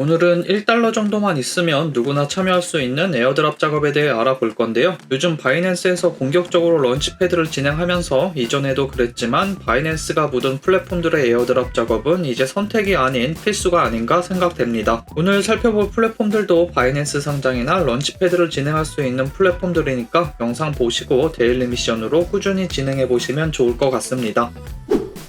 오늘은 1달러 정도만 있으면 누구나 참여할 수 있는 에어드랍 작업에 대해 알아볼 건데요. 요즘 바이낸스에서 공격적으로 런치패드를 진행하면서 이전에도 그랬지만 바이낸스가 묻은 플랫폼들의 에어드랍 작업은 이제 선택이 아닌 필수가 아닌가 생각됩니다. 오늘 살펴볼 플랫폼들도 바이낸스 상장이나 런치패드를 진행할 수 있는 플랫폼들이니까 영상 보시고 데일리 미션으로 꾸준히 진행해 보시면 좋을 것 같습니다.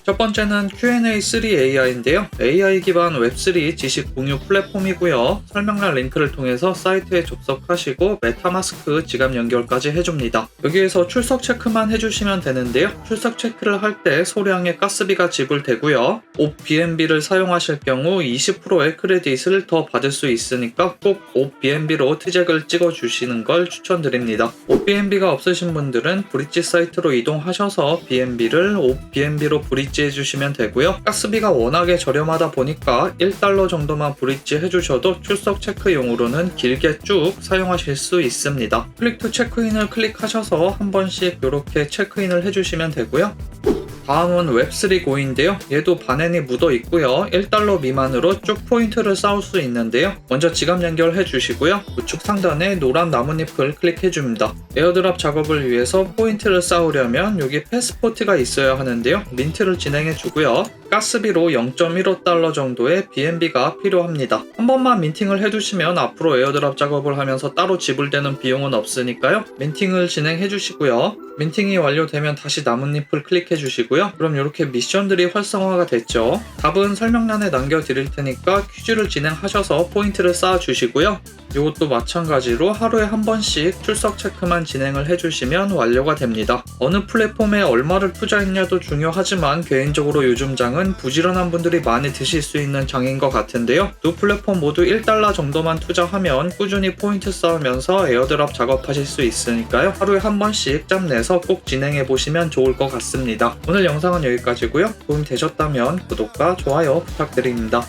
첫 번째는 Q&A3AI인데요. AI 기반 웹3 지식 공유 플랫폼이고요. 설명란 링크를 통해서 사이트에 접속하시고 메타마스크 지갑 연결까지 해줍니다. 여기에서 출석 체크만 해주시면 되는데요. 출석 체크를 할 때 소량의 가스비가 지불되고요. 옷 BNB를 사용하실 경우 20%의 크레딧을 더 받을 수 있으니까 꼭옷 BNB로 트잭을 찍어주시는 걸 추천드립니다. 옷 BNB가 없으신 분들은 브릿지 사이트로 이동하셔서 BNB를 옷 BNB로 브릿지 해 주시면 되고요. 가스비가 워낙에 저렴하다 보니까 1달러 정도만 브릿지 해주셔도 출석 체크용으로는 길게 쭉 사용하실 수 있습니다. 클릭 투 체크인을 클릭하셔서 한 번씩 이렇게 체크인을 해주시면 되고요. 다음은 웹3 고인데요. 얘도 바넨이 묻어 있고요. 1달러 미만으로 쭉 포인트를 쌓을 수 있는데요. 먼저 지갑 연결해 주시고요. 우측 상단에 노란 나뭇잎을 클릭해 줍니다. 에어드랍 작업을 위해서 포인트를 쌓으려면 여기 패스포트가 있어야 하는데요. 민트를 진행해 주고요. 가스비로 0.15달러 정도의 BNB가 필요합니다. 한 번만 민팅을 해두시면 앞으로 에어드랍 작업을 하면서 따로 지불되는 비용은 없으니까요. 민팅을 진행해 주시고요. 민팅이 완료되면 다시 나뭇잎을 클릭해 주시고요. 그럼 이렇게 미션들이 활성화가 됐죠. 답은 설명란에 남겨 드릴 테니까 퀴즈를 진행하셔서 포인트를 쌓아 주시고요. 이것도 마찬가지로 하루에 한 번씩 출석 체크만 진행을 해주시면 완료가 됩니다. 어느 플랫폼에 얼마를 투자했냐도 중요하지만 개인적으로 요즘 장은 부지런한 분들이 많이 드실 수 있는 장인 것 같은데요. 두 플랫폼 모두 1달러 정도만 투자하면 꾸준히 포인트 쌓으면서 에어드랍 작업하실 수 있으니까요. 하루에 한 번씩 짬 내서 꼭 진행해 보시면 좋을 것 같습니다. 오늘 영상은 여기까지고요. 도움 되셨다면 구독과 좋아요 부탁드립니다.